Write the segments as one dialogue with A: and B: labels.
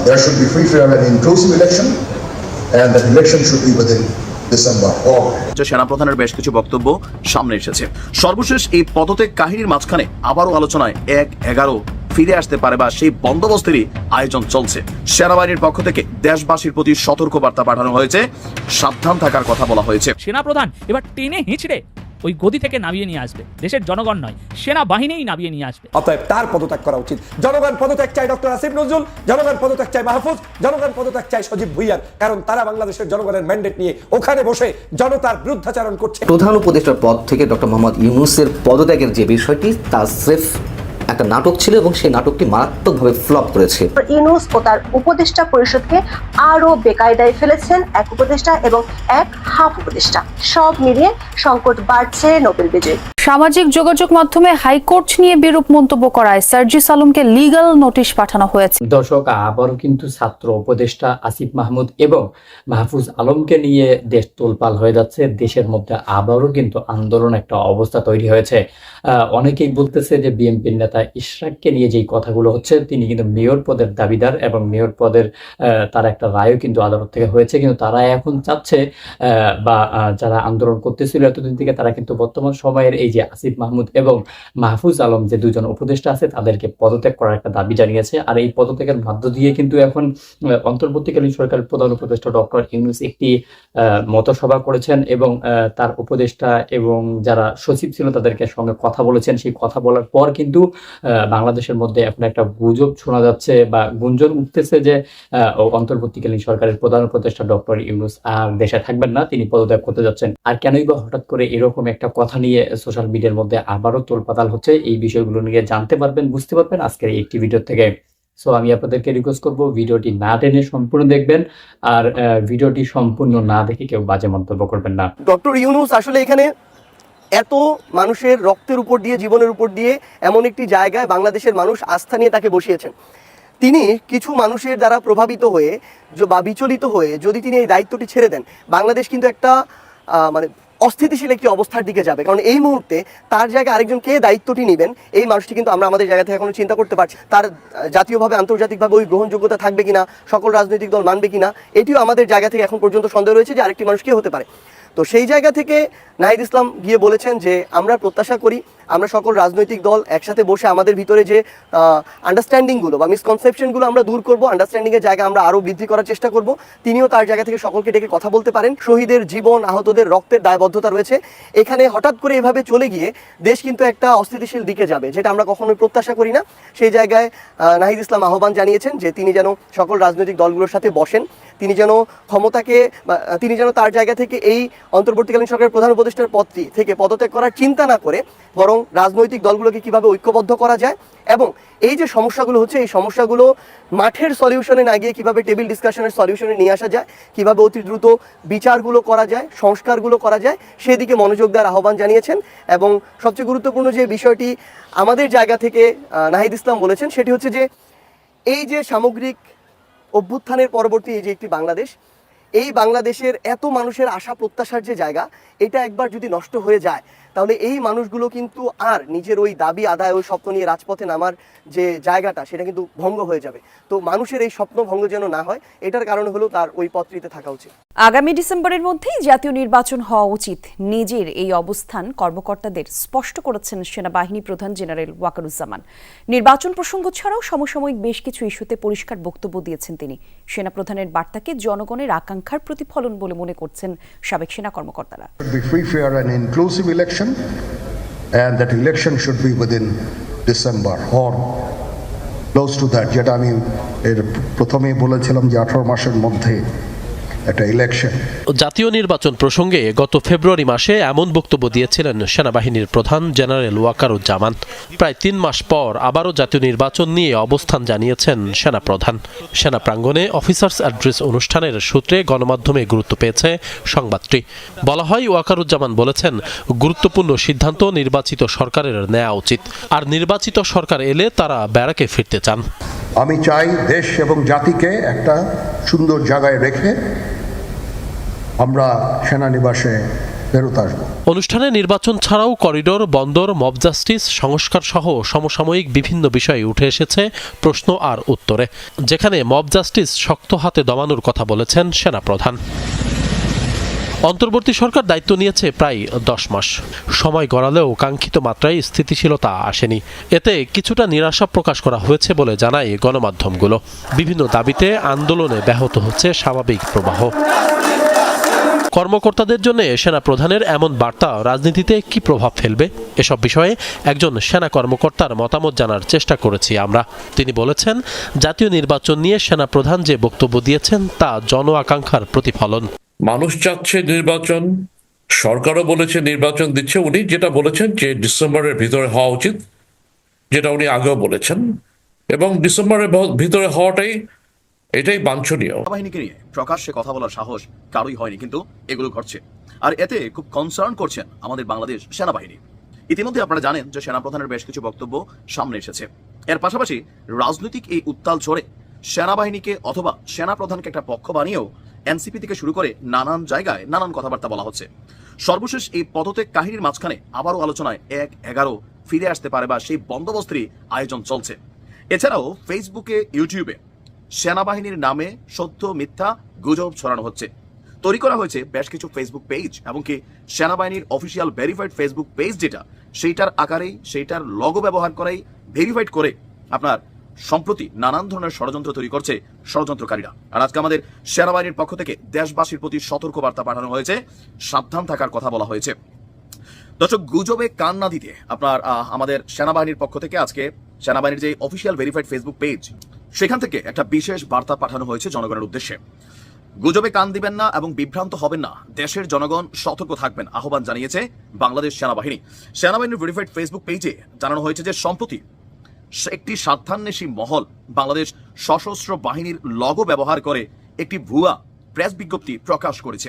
A: There should be free, fair and inclusive election and that election should be within
B: রাজ্য সেনাপ্রধানের বেশ কিছু বক্তব্য সামনে এসেছে। সর্বশেষ এই পদত্যাগ কাহিনীর মাঝখানে আবারও আলোচনায় এক এগারো ফিরে আসতে পারে বা সেই বন্দোবস্তেরই আয়োজন চলছে। সেনাবাহিনীর পক্ষ থেকে দেশবাসীর প্রতি সতর্ক বার্তা পাঠানো হয়েছে। সাবধান থাকার কথা বলা হয়েছে।
C: সেনাপ্রধান এবার টেনে হিঁচড়ে ওই গদি থেকে নামিয়ে নিয়ে আসবে। দেশের জনগণ নয় সেনাবাহিনীই নামিয়ে নিয়ে আসবে।
D: অতএব তার পদত্যাগ করা উচিত। জনগণ পদত্যাগ চাই ডক্টর আসিফ নজরুল জনগণ পদত্যাগ চাই মাহফুজ জনগণ পদত্যাগ চাই সজীব ভুইয়ার কারণ তারা বাংলাদেশের জনগণের ম্যান্ডেট নিয়ে ওখানে বসে জনতার বিরুদ্ধাচারণ করছে।
E: প্রধান উপদেষ্টার পদ থেকে ডক্টর মোহাম্মদ ইউনুসের পদত্যাগের যে বিষয়টি তা স্রেফ একটা নাটক ছিল এবং সেই নাটকটি মারাত্মকভাবে ফ্লপ করেছে।
F: ইনুস ও তার উপদেষ্টা পরিষদকে আরও বেকায়দায় ফেলেছেন এক উপদেষ্টা এবং এক হাফ উপদেষ্টা। সব মিলিয়ে সংকট বাড়ছে নোবেল বিজয়ী।
G: সামাজিক যোগাযোগ মাধ্যমে হাইকোর্ট নিয়ে বিরূপ মন্তব্য করায় সার্জিস আলমকে লিগ্যাল নোটিশ পাঠানো হয়েছে।
H: দর্শক, আবারও কিন্তু ছাত্র উপদেষ্টা আসিফ মাহমুদ এবং মাহফুজ আলমকে নিয়ে দেশ তোলপাল হয়ে যাচ্ছে। দেশের মধ্যে আবারও কিন্তু আন্দোলন একটা অবস্থা তৈরি হয়েছে। অনেকেই বলতেছে যে বিএনপির নেতা ইশরাককে নিয়ে যেই কথাগুলো হচ্ছে, তিনি কিন্তু মেয়র পদের দাবিদার এবং মেয়র পদের তার একটা রায়ও কিন্তু আদালত থেকে হয়েছে। কিন্তু তারা এখন চাচ্ছে বা যারা আন্দোলন করতেছিল এতদিন থেকে, তারা কিন্তু বর্তমান সময়ের এই যে আসিফ মাহমুদ এবং মাহফুজ আলম যে দুজন উপদেষ্টা আছে, তাদেরকে পদত্যাগ করার একটা দাবি জানিয়েছে। আর এই পদত্যাগের মধ্য দিয়ে কিন্তু এখন অন্তর্বর্তীকালীন সরকারের প্রধান উপদেষ্টা ডক্টর ইউনুস একটি মতসভা করেছেন এবং তার উপদেষ্টা এবং যারা সচিব ছিল তাদেরকে সঙ্গে কথা বলেছেন। সেই কথা বলার পর কিন্তু বাংলাদেশের মধ্যে এখন একটা গুজব শোনা যাচ্ছে বা গুঞ্জন উঠতেছে যে অন্তর্বর্তীকালীন সরকারের প্রধান উপদেষ্টা ডক্টর ইউনুস আর দেশে থাকবেন না, তিনি পদত্যাগ করতে যাচ্ছেন। আর কেনই বা হঠাৎ করে এরকম একটা কথা নিয়ে সোশ্যাল মিডিয়ার মধ্যে আবারও তোলপাতাল হচ্ছে। এই বিষয়গুলো নিয়ে জানতে পারবেন, বুঝতে পারবেন আজকের একটি ভিডিও থেকে। সো আমি আপনাদেরকে রিকোয়েস্ট করব ভিডিওটি না টেনে সম্পূর্ণ দেখবেন আর ভিডিওটি সম্পূর্ণ না দেখে কেউ বাজে মন্তব্য করবেন না।
I: ডক্টর ইউনুস আসলে এখানে এত মানুষের রক্তের উপর দিয়ে, জীবনের উপর দিয়ে এমন একটি জায়গায় বাংলাদেশের মানুষ আস্থা নিয়ে তাকে বসিয়েছেন। তিনি কিছু মানুষের দ্বারা প্রভাবিত হয়ে বা বিচলিত হয়ে যদি তিনি এই দায়িত্বটি ছেড়ে দেন, বাংলাদেশ কিন্তু একটা মানে অস্থিতিশীল একটি অবস্থার দিকে যাবে। কারণ এই মুহূর্তে তার জায়গায় আরেকজন কে দায়িত্বটি নেবেন, এই মানুষটি কিন্তু আমরা আমাদের জায়গা থেকে এখনও চিন্তা করতে পারছি। তার জাতীয়ভাবে, আন্তর্জাতিকভাবে ওই গ্রহণযোগ্যতা থাকবে কিনা, সকল রাজনৈতিক দল মানবে কিনা, এটিও আমাদের জায়গা থেকে এখন পর্যন্ত সন্দেহ রয়েছে যে আরেকটি মানুষ কে হতে পারে। তো সেই জায়গা থেকে নাহিদ ইসলাম গিয়ে বলেছেন যে, আমরা প্রত্যাশা করি আমরা সকল রাজনৈতিক দল একসাথে বসে আমাদের ভিতরে যে আন্ডারস্ট্যান্ডিংগুলো বা মিসকনসেপশনগুলো আমরা দূর করব আন্ডারস্ট্যান্ডিংয়ের জায়গা আমরা আরও বৃদ্ধি করার চেষ্টা করব, তিনিও তার জায়গা থেকে সকলকে ডেকে কথা বলতে পারেন। শহীদের জীবন, আহতদের রক্তের দায়বদ্ধতা রয়েছে। এখানে হঠাৎ করে এভাবে চলে গিয়ে দেশ কিন্তু একটা অস্থিতিশীল দিকে যাবে, যেটা আমরা কখনোই প্রত্যাশা করি না। সেই জায়গায় নাহিদ ইসলাম আহ্বান জানিয়েছেন যে, তিনি যেন সকল রাজনৈতিক দলগুলোর সাথে বসেন। তিনি যেন ক্ষমতাকে তিনি যেন তার জায়গা থেকে এই অন্তর্বর্তীকালীন সরকারের প্রধান উপদেষ্টার পদটি থেকে পদত্যাগ করার চিন্তা না করে বরং রাজনৈতিক দলগুলোকে কীভাবে ঐক্যবদ্ধ করা যায় এবং এই যে সমস্যাগুলো হচ্ছে, এই সমস্যাগুলো মাঠের সলিউশনে না গিয়ে কীভাবে টেবিল ডিসকাশনের সলিউশনে নিয়ে আসা যায়, কীভাবে অতি দ্রুত বিচারগুলো করা যায়, সংস্কারগুলো করা যায়, সেদিকে মনোযোগ দেওয়ার আহ্বান জানিয়েছেন। এবং সবচেয়ে গুরুত্বপূর্ণ যে বিষয়টি আমাদের জায়গা থেকে নাহিদ ইসলাম বলেছেন, সেটি হচ্ছে যে এই যে সামগ্রিক অভ্যুত্থানের পরবর্তী এই যে একটি বাংলাদেশ, এই বাংলাদেশের এত মানুষের আশা প্রত্যাশার যে জায়গা, এটা একবার যদি নষ্ট হয়ে যায় তাহলে এই মানুষগুলো কিন্তু আর নিজের ওই দাবি আদায় ওই স্বপ্ন নিয়ে রাজপথে নামার যে জায়গাটা সেটা কিন্তু ভঙ্গ হয়ে যাবে। তো মানুষের এই স্বপ্ন ভঙ্গ যেন না হয় এটার কারণে হলো তার ওই পত্রিতে থাকা উচিত।
G: আগামী ডিসেম্বরের মধ্যেই জাতীয় নির্বাচন হওয়া উচিত। নিজের এই অবস্থান কর্মকর্তাদের স্পষ্ট করেছেন সেনাবাহিনী প্রধান জেনারেল ওয়াকারুজ্জামান। নির্বাচন প্রসঙ্গ ছাড়াও সমসাময়িক বেশ কিছু ইস্যুতে পরিষ্কার বক্তব্য দিয়েছেন তিনি। সেনাপ্রধানের বার্তাকে জনগণের আকাঙ্ক্ষার প্রতিফলন বলে মনে করছেন সাবেক সেনা কর্মকর্তারা।
A: Election and that election should be within December or close to that যেটা আমি এর প্রথমেই বলেছিলাম যে আঠারো মাসের মধ্যে একটা ইলেকশন
J: জাতীয় নির্বাচন প্রসঙ্গে গত ফেব্রুয়ারি মাসে এমন বক্তব্য দিয়েছিলেন সেনাবাহিনীর প্রধান জেনারেল ওয়াকারুজ্জামান। প্রায় তিন মাস পর আবারও জাতীয় নির্বাচন নিয়ে অবস্থান জানিয়েছেন সেনাপ্রধান। সেনা প্রাঙ্গণে অফিসার্স অ্যাড্রেস অনুষ্ঠানের সূত্রে গণমাধ্যমে গুরুত্ব পেয়েছে সংবাদটি। বলা হয় ওয়াকারুজ্জামান বলেছেন গুরুত্বপূর্ণ সিদ্ধান্ত নির্বাচিত সরকারের নেওয়া উচিত। আর নির্বাচিত সরকার এলে তারা ব্যারাকে ফিরতে চান।
A: আমি চাই দেশ এবং জাতিকে একটা সুন্দর জায়গায় রেখে আমরা সেনানিবাসে ফেরত আসব।
J: অনুষ্ঠানে নির্বাচন ছাড়াও করিডোর, বন্দর, মব জাস্টিস, সংস্কার সহ সমসাময়িক বিভিন্ন বিষয়ে উঠে এসেছে প্রশ্ন আর উত্তরে, যেখানে মব জাস্টিস শক্ত হাতে দমানোর কথা বলেছেন সেনাপ্রধান। অন্তর্বর্তী সরকার দায়িত্ব নিয়েছে প্রায় দশ মাস। সময় গড়ালেও কাঙ্ক্ষিত মাত্রায় স্থিতিশীলতা আসেনি। এতে কিছুটা নিরাশা প্রকাশ করা হয়েছে বলে জানায় গণমাধ্যমগুলো। বিভিন্ন দাবিতে আন্দোলনে ব্যাহত হচ্ছে স্বাভাবিক প্রবাহ। কর্মকর্তাদের জন্য সেনা প্রধানের এমন বার্তা রাজনীতিতে কি প্রভাব ফেলবে? এসব বিষয়ে একজন সেনা কর্মকর্তার মতামত জানার চেষ্টা করেছি আমরা। তিনি বলেছেন, জাতীয় নির্বাচন নিয়ে সেনা প্রধান যে বক্তব্য দিয়েছেন তা জন আকাঙ্ক্ষার প্রতিফলন।
K: মানুষ চাচ্ছে নির্বাচন, সরকারও বলেছে নির্বাচন দিচ্ছে। উনি যেটা বলেছেন যে ডিসেম্বরের ভিতরে হওয়া উচিত, যেটা উনি আগেও বলেছেন। এবং ডিসেম্বরের ভিতরে হওয়াটাই এটাই বাঞ্ছনীয়।
B: বাহিনীকে নিয়ে প্রকাশ্যে কথা বলার সাহস কারোই হয়নি, কিন্তু এগুলো ঘটছে। আর এতে খুব কনসার্ন করছেন আমাদের বাংলাদেশ সেনাবাহিনী। ইতিমধ্যে আপনারা জানেন যে সেনাপ্রধানের বেশ কিছু বক্তব্য সামনে এসেছে। এর পাশাপাশি রাজনৈতিক এই উত্তাল ঝড়ে সেনাবাহিনীকে অথবা সেনাপ্রধানকে একটা পক্ষ বানিয়েও এনসিপি থেকে শুরু করে নানান জায়গায় নানান কথাবার্তা বলা হচ্ছে। সর্বশেষ এই পদত্যাগ কাহিনীর মাঝখানে আবারও আলোচনায় এক এগারো ফিরে আসতে পারে বা সেই বন্দোবস্তেরই আয়োজন চলছে। এছাড়াও ফেসবুকে ইউটিউবে সেনাবাহিনীর নামে সত্য, মিথ্যা গুজব ছড়ানো হচ্ছে। তৈরি করা হয়েছে বেশ কিছু ফেসবুক পেজ এমনকি সেনাবাহিনীর অফিসিয়াল ভেরিফাইড ফেসবুক পেজ যেটা, সেইটার আকারেই, সেইটার লগো ব্যবহার করেই ভেরিফাইড করে আপনার সম্প্রতি নানান ধরনের ষড়যন্ত্র তৈরি করছে ষড়যন্ত্রকারীরা। আর আজকে আমাদের সেনাবাহিনীর পক্ষ থেকে দেশবাসীর প্রতি সতর্ক বার্তা পাঠানো হয়েছে, সাবধান থাকার কথা বলা হয়েছে। দর্শক, গুজবে কান না দিতে আপনার আমাদের সেনাবাহিনীর পক্ষ থেকে আজকে সেনাবাহিনীর যে অফিসিয়াল ভেরিফাইড ফেসবুক পেজ সেখান থেকে একটা বিশেষ বার্তা পাঠানো হয়েছে জনগণের উদ্দেশ্যে। গুজবে কান দিবেন না এবং বিভ্রান্ত হবেন না। দেশের জনগণ সতর্ক থাকবেন, আহ্বান জানিয়েছে বাংলাদেশ সেনাবাহিনী। সেনাবাহিনীর ভেরিফাইড ফেসবুক পেজে জানানো হয়েছে যে সম্প্রতি একটি স্বার্থান্বেষী মহল বাংলাদেশ সশস্ত্র বাহিনীর লগো ব্যবহার করে একটি ভুয়া প্রেস বিজ্ঞপ্তি প্রকাশ করেছে।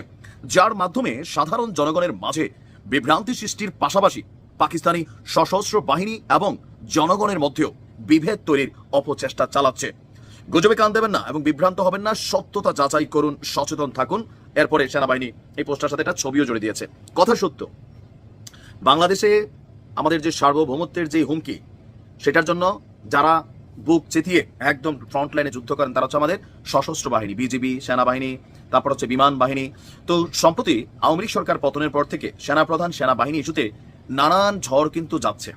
B: যার মাধ্যমে সাধারণ জনগণের মাঝে বিভ্রান্তি সৃষ্টির পাশাপাশি পাকিস্তানি সশস্ত্র বাহিনী এবং জনগণের মধ্যেও বিভেদ তৈরির অপচেষ্টা চালাচ্ছে। গুজবে কান দেবেন না এবং বিভ্রান্ত হবেন না, সত্যতা যাচাই করুন, সচেতন থাকুন। এরপরে সেনাবাহিনী এই পোস্টার সাথে একটা ছবিও জড়িয়ে দিয়েছে। কথা সত্য, বাংলাদেশে আমাদের যে সার্বভৌমত্বের যে হুমকি, সেটার জন্য যারা বুক চেতিয়ে একদম ফ্রন্ট লাইনে যুদ্ধ করেন, তারা হচ্ছে আমাদের সশস্ত্র বাহিনী, বিজিবি, সেনাবাহিনী, তারপর হচ্ছে বিমান বাহিনী। তো সম্প্রতি আওয়ামী লীগ সরকার পতনের পর থেকে সেনাপ্রধান, সেনাবাহিনী ইস্যুতে নানান ঝড় কিন্তু যাচ্ছে।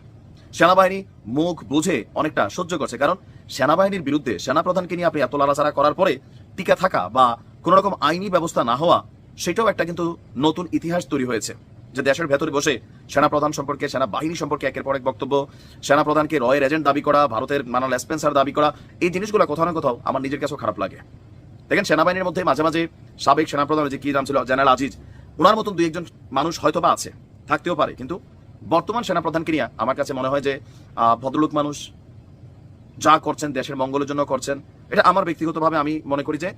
B: সেনাবাহিনী মুখ বুঝে অনেকটা সহ্য করছে, কারণ সেনাবাহিনীর বিরুদ্ধে সেনাপ্রধানকে নিয়ে আপনি এত লাড়াচাড়া করার পরে টিকে থাকা বা কোনো রকম আইনি ব্যবস্থা না হওয়া, সেটাও একটা কিন্তু নতুন ইতিহাস তৈরি হয়েছে। যে দেশের ভেতরে বসে সেনাপ্রধান সম্পর্কে, সেনাবাহিনী সম্পর্কে একের পর এক বক্তব্য, সেনাপ্রধানকে রয়ের এজেন্ট দাবি করা, ভারতের মানাল স্পেন্সার দাবি করা, এই জিনিসগুলো কোথাও না কোথাও আমার নিজের কাছেও খারাপ লাগে। দেখেন, সেনাবাহিনীর মধ্যে মাঝে মাঝে সাবেক সেনাপ্রধান যে কি নাম ছিল, জেনারেল আজিজ ওনার মতন দুই একজন মানুষ হয়তো বা আছে, থাকতেও পারে, কিন্তু বর্তমান সেনাপ্রধানকে নিয়ে আমার কাছে মনে হয় যে ভদ্রলোক মানুষ যা করছেন দেশের মঙ্গলের জন্য করছেন, এটা আমার ব্যক্তিগতভাবে আমি মনে করি যে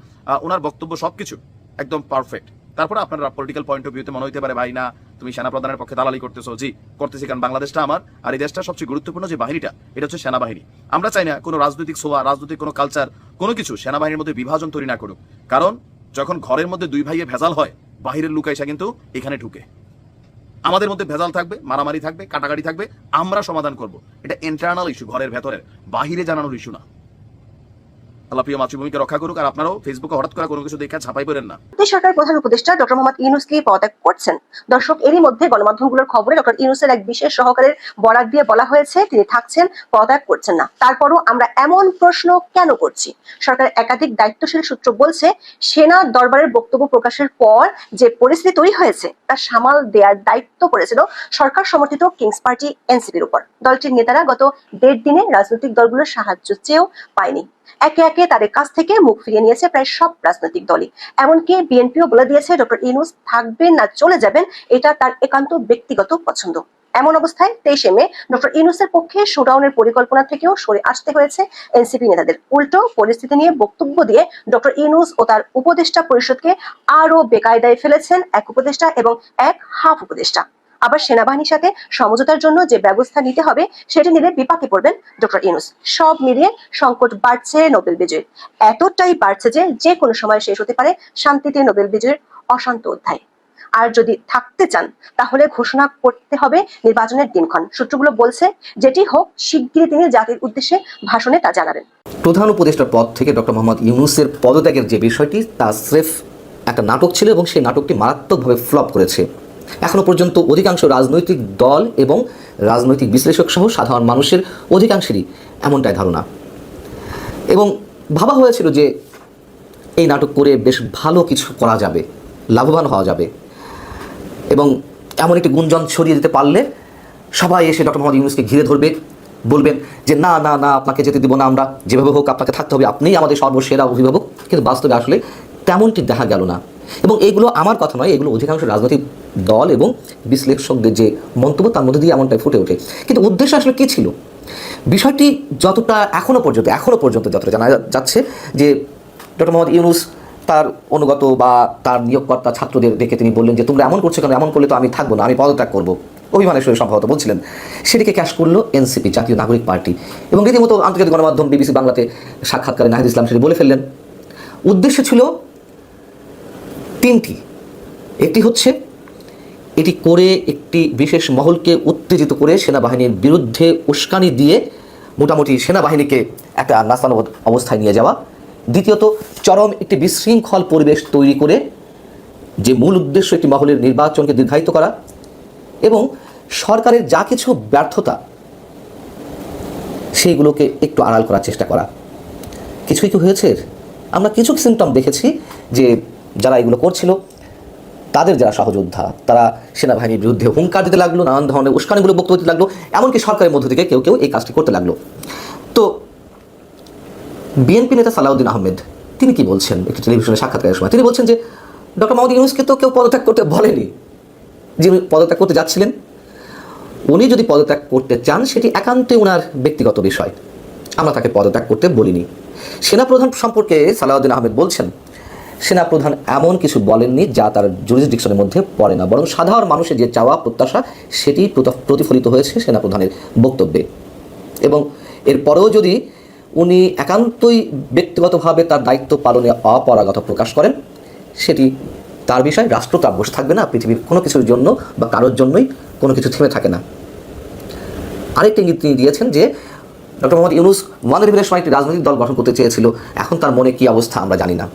B: ওনার বক্তব্য সবকিছু একদম পারফেক্ট তারপরে আপনার পলিটিক্যাল পয়েন্ট অফ ভিউতে মনে হইতে পারে, ভাই না, তুমি সেনাপ্রধানের পক্ষে দালালি করতেছো, জি, করতেছি কারণ বাংলাদেশটা আমার, আর এই দেশটা সবচেয়ে গুরুত্বপূর্ণ যে বাহিনীটা, এটা হচ্ছে সেনাবাহিনী। আমরা চাই না কোনো রাজনৈতিক সোয়া রাজনৈতিক কোনো কালচার কোনো কিছু সেনাবাহিনীর মধ্যে বিভাজন তৈরি না করুক। কারণ যখন ঘরের মধ্যে দুই ভাইয়ে ভেজাল হয়, বাহিরের লুকা এসে কিন্তু এখানে ঢুকে। আমাদের মধ্যে ভেজাল থাকবে, মারামারি থাকবে, কাটাকাটি থাকবে, আমরা সমাধান করব। এটা ইন্টারনাল ইস্যু ঘরের ভেতরের। বাহিরে জানানোর ইস্যু না।
F: দায়িত্বশীল সূত্র বলছে, সেনা দরবারের বক্তব্য প্রকাশের পর যে পরিস্থিতি তৈরি হয়েছে, তা সামাল দেওয়ার দায়িত্ব পড়েছিল সরকার সমর্থিত কিংস পার্টি এনসিপির উপর। দলটির নেতারা গত দেড় দিনে রাজনৈতিক দলগুলোর সাহায্য চেয়েও পায়নি। একে একে তাদের কাছ থেকে মুখ ফিরিয়ে নিয়েছে প্রায় সব রাজনৈতিক দলই। এমনকি বিএনপিও বলে দিয়েছে, ডক্টর ইনুস থাকবেন না, চলে যাবেন। এটা তার একান্ত ব্যক্তিগত পছন্দ। এমন অবস্থায় তেইশে মে, ডক্টর ইনুসের পক্ষে শোডাউনের পরিকল্পনা থেকেও সরে আসতে হয়েছে এনসিপি নেতাদের। উল্টো পরিস্থিতি নিয়ে বক্তব্য দিয়ে ডক্টর ইনুস ও তার উপদেষ্টা পরিষদকে আরও বেকায়দায় ফেলেছেন এক উপদেষ্টা এবং এক হাফ উপদেষ্টা। আবার সেনাবাহিনীর সাথে সমঝোতার জন্য যে ব্যবস্থা নিতে হবে, সেটি নিলে বিপাকে পড়বেন ডক্টর ইনুস সব মিলিয়ে সংকট বাড়ছে নোবেল বিজয়ের। এতটাই বাড়ছে যে যে কোনো সময় শেষ হতে পারে শান্তিতে নোবেল বিজয়ের অশান্ত অধ্যায়। আর যদি থাকতে চান, তাহলে ঘোষণা করতে হবে নির্বাচনের দিনক্ষণ। সূত্রগুলো বলছে, যেটি হোক, শিগগিরই তিনি জাতির উদ্দেশ্যে ভাষণে তা জানাবেন।
E: প্রধান উপদেষ্টার পদ থেকে ডক্টর মোহাম্মদ ইউনুসের পদত্যাগের যে বিষয়টি, তা স্রেফ একটা নাটক ছিল এবং সেই নাটকটি মারাত্মকভাবে ফ্লপ করেছে। এখনও পর্যন্ত অধিকাংশ রাজনৈতিক দল এবং রাজনৈতিক বিশ্লেষক সহ সাধারণ মানুষের অধিকাংশেরই এমনটাই ধারণা। এবং ভাবা হয়েছিল যে এই নাটক করে বেশ ভালো কিছু করা যাবে, লাভবান হওয়া যাবে। এবং এমন একটি গুঞ্জন ছড়িয়ে দিতে পারলে সবাই এসে ডক্টর মোহাম্মদ ইউনুসকে ঘিরে ধরবে, বলবেন যে না না না, আপনাকে যেতে দিব না আমরা, যেভাবে হোক আপনাকে থাকতে হবে, আপনিই আমাদের সর্বসেরা অভিভাবক। কিন্তু বাস্তবে আসলে তেমনটি দেখা গেল না। এবং এইগুলো আমার কথা নয়, এগুলো অধিকাংশ রাজনৈতিক দল এবং বিশ্লেষকদের যে মন্তব্য, তার মধ্যে দিয়ে এমনটাই ফুটে ওঠে। কিন্তু উদ্দেশ্য আসলে কী ছিল? বিষয়টি যতটা এখনও পর্যন্ত এখনও পর্যন্ত যতটা জানা যাচ্ছে যে ডক্টর মোহাম্মদ ইউনুস তার অনুগত বা তার নিয়োগকর্তা ছাত্রদের দেখে তিনি বললেন যে, তোমরা এমন করছ কেন? এমন করলে তো আমি থাকব না, আমি পদত্যাগ করব। অভিমানের সঙ্গে সম্ভবত বলছিলেন। সেটিকে ক্যাশ করল এনসিপি, জাতীয় নাগরিক পার্টি এবং রীতিমতো আন্তর্জাতিক গণমাধ্যম বিবিসি বাংলাতে সাক্ষাৎকারে নাহিদ ইসলাম সেটি বলে ফেললেন। উদ্দেশ্য ছিল তিনটি। একটি হচ্ছে, এটি করে একটি বিশেষ মহলকে উত্তেজিত করে সেনাবাহিনীর বিরুদ্ধে উস্কানি দিয়ে মোটামুটি সেনাবাহিনীকে একটা নাস্তানো অবস্থায় নিয়ে যাওয়া। দ্বিতীয়ত, চরম একটি বিশৃঙ্খল পরিবেশ তৈরি করে যে মূল উদ্দেশ্য একটি মহলের নির্বাচনকে দীর্ঘায়িত করা এবং সরকারের যা কিছু ব্যর্থতা, সেইগুলোকে একটু আড়াল করার চেষ্টা করা। কিছুই কি হয়েছে? আমরা কিছু সিমটম দেখেছি যে যারা এগুলো করছিল, তাদের যারা সহযোদ্ধা, তারা সেনাবাহিনীর বিরুদ্ধে হুঙ্কার দিতে লাগল, নানান ধরনের উস্কানিগুলো বক্তব্য দিতে লাগল, এমনকি সরকারের মধ্য থেকে কেউ কেউ এই কাজটি করতে লাগল। তো, বিএনপি নেতা সালাউদ্দিন আহমেদ, তিনি কি বলছেন? একটি টেলিভিশনে সাক্ষাৎকারের সময় তিনি বলছেন যে, ডক্টর মোহাম্মদ ইউনুসকে তো কেউ পদত্যাগ করতে বলেনি। যিনি পদত্যাগ করতে যাচ্ছিলেন, উনি যদি পদত্যাগ করতে চান, সেটি একান্তই ওনার ব্যক্তিগত বিষয়। আমরা তাকে পদত্যাগ করতে বলিনি। সেনাপ্রধান সম্পর্কে সালাউদ্দিন আহমেদ বলছেন সেনাপ্রধান এমন কিছু বলেননি যা তার জুরিসডিকশনের মধ্যে পড়ে না। বরং সাধারণ মানুষের যে চাওয়া, প্রত্যাশা, সেটি প্রত- প্রতিফলিত হয়েছে সেনাপ্রধানের বক্তব্যে। এবং এরপরেও যদি উনি একান্তই ব্যক্তিগতভাবে তার দায়িত্ব পালনে অপরাগত প্রকাশ করেন, সেটি তার বিষয়। রাষ্ট্র তার বসে থাকবে না, পৃথিবীর কোনো কিছুর জন্য বা কারোর জন্যই কোনো কিছু থেমে থাকে না। আরেকটি ইঙ্গিত তিনি দিয়েছেন যে, ডক্টর মোহাম্মদ ইউনুস ওয়ান সময় একটি রাজনৈতিক দল গঠন করতে চেয়েছিল। এখন তার মনে কী অবস্থা আমরা জানি না।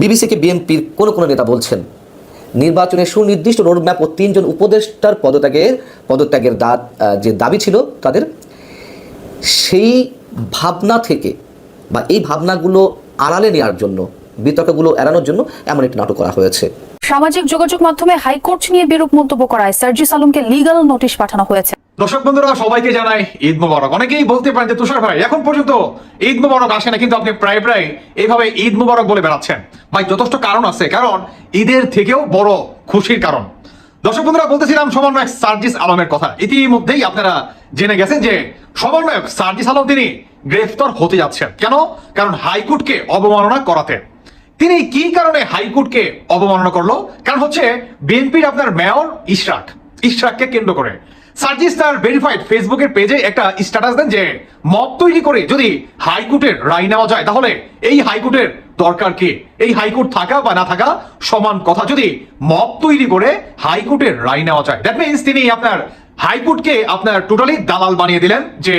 E: বিবিসিকে বিএনপির কোনো কোনো নেতা বলছেন। নির্বাচনের সুনির্দিষ্ট রোডম্যাপ ও তিনজন উপদেষ্টার পদত্যাগের পদত্যাগের দা যে দাবি ছিল তাদের, সেই ভাবনা থেকে বা এই ভাবনাগুলো আড়ালে নেওয়ার জন্য, বিতর্কগুলো এড়ানোর জন্য এমন একটি নাটক করা হয়েছে।
L: সামাজিক যোগাযোগ মাধ্যমে হাইকোর্ট নিয়ে বিরূপ মন্তব্য করায় সার্জিস আলমকে লিগ্যাল নোটিশ পাঠানো হয়েছে।
M: দর্শক বন্ধুরা, সবাইকে জানাই ঈদ মোবারক। অনেকেই বলতে পারেন যে তুষার ভাই, এখন পর্যন্ত ঈদ মোবারক আসে না, কিন্তু আপনি প্রায় প্রায় এইভাবে ঈদ মোবারক বলে বেড়াচ্ছেন। ভাই, যথেষ্ট কারণ আছে, কারণ ঈদের থেকেও বড় খুশির কারণ। দর্শক বন্ধুরা, বলতেছিলাম সমন্বয়ক সার্জিস আলমের কথা। ইতিমধ্যেই আপনারা জেনে গেছেন যে সমন্বয়ক সার্জিস আলম তিনি গ্রেফতার হতে যাচ্ছেন। কেন? কারণ হাইকোর্টকে অবমাননা করাতে। তিনি কি কারণে হাইকোর্টকে অবমাননা করল? কারণ হচ্ছে, বিএনপির আপনার মেয়র ইশরাক ইশরাককে কেন্দ্র করে। সার্জিস তার ভেরিফাইড ফেসবুকের পেজে একটা স্ট্যাটাস দেন যে মত তৈরি করে যদি হাইকোর্টের রায় নেওয়া যায়, তাহলে এই হাইকোর্টের দরকার কি? এই হাইকোর্ট থাকা বা না থাকা সমান কথা। যদি মত তৈরি করে হাইকোর্টের রায় নেওয়া যায় দ্যাট মিনস তিনি আপনার হাইকোর্টকে আপনার টোটালি দালাল বানিয়ে দিলেন যে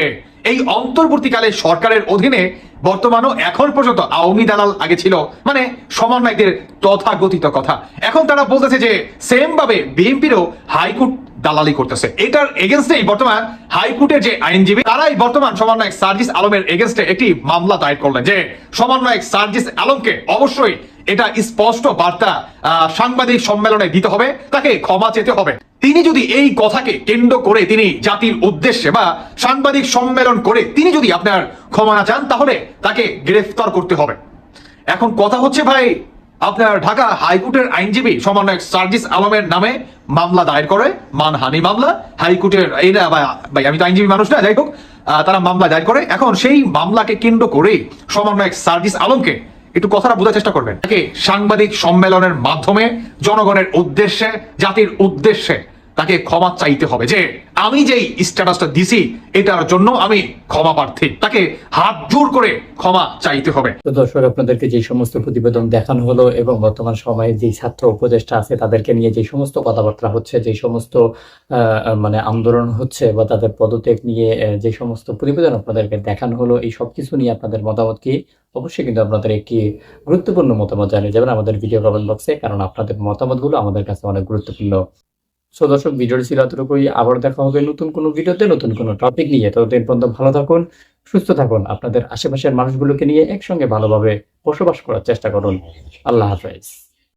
M: এই অন্তর্বর্তীকালে সরকারের অধীনে বর্তমানও এখন পর্যন্ত আওয়ামী দালাল আগে ছিল। মানে সমন্বয়কদের তথাগতিত কথা। এখন তারা বলতেছে যে সেম ভাবে বিএনপিরও হাইকোর্ট দালালি করতেছে। এটার এগেনস্টেই বর্তমান হাইকোর্টের যে আইনজীবী, তারাই বর্তমান সমন্বয়ক সার্জিস আলমের এগেনস্টে একটি মামলা দায়ের করলেন যে সমন্বয়ক সার্জিস আলমকে অবশ্যই এটা স্পষ্ট বার্তা সাংবাদিক সম্মেলনে দিতে হবে, তাকে ক্ষমা চেতে হবে। তিনি যদি এই কথাকে কেন্দ্র করে তিনি জাতির উদ্দেশ্যে বা সাংবাদিক সম্মেলন করে তিনি যদি আপনার ক্ষমা না চান, তাহলে তাকে গ্রেফতার করতে হবে। এখন কথা হচ্ছে ভাই, আপনার ঢাকা হাইকোর্টের আইনজীবী সমন্বয়ক সার্জিস আলমের নামে মামলা দায়ের করে, মানহানি মামলা। হাইকোর্টের এই ভাই আমি তো আইনজীবী মানুষ না, যাই হোক তারা মামলা দায়ের করে। এখন সেই মামলাকে কেন্দ্র করে সমন্বয়ক সার্জিস আলমকে একটু কথাটা বোঝার চেষ্টা করবেন। তাকে সাংবাদিক সম্মেলনের মাধ্যমে জনগণের উদ্দেশ্যে, জাতির উদ্দেশ্যে তাকে ক্ষমা চাইতে হবে যে আমি যেই স্ট্যাটাসটা দিছি, এটার জন্য আমি ক্ষমা প্রার্থী। তাকে হাত জোর করে ক্ষমা চাইতে হবে।
H: তো দর্শক, আপনাদেরকে যে সমস্ত প্রতিবেদন দেখানো হলো এবং বর্তমান সময়ে যে ছাত্র উপদেষ্টা আছে, তাদেরকে নিয়ে যে সমস্ত কথাবার্তা হচ্ছে, যে সমস্ত মানে আন্দোলন হচ্ছে বা তাদের পদত্যাগ নিয়ে যে সমস্ত প্রতিবেদন আপনাদেরকে দেখানো হলো, এই সব কিছু নিয়ে আপনাদের মতামত কি? অবশ্যই কিন্তু আপনাদের একটি গুরুত্বপূর্ণ মতামত জানিয়ে যাবেন আমাদের ভিডিও কমেন্ট বক্সে কারণ আপনাদের মতামতগুলো আমাদের কাছে অনেক গুরুত্বপূর্ণ। সো দর্শক, ভিডিওটি ছিল এতটুকুই। আবার দেখা হবে নতুন কোনো ভিডিওতে, নতুন কোনো টপিক নিয়ে। ততদিন পর্যন্ত ভালো থাকুন, সুস্থ থাকুন। আপনাদের আশেপাশের মানুষগুলোকে নিয়ে একসঙ্গে ভালোভাবে বসবাস করার চেষ্টা করুন। আল্লাহ হাফেজ।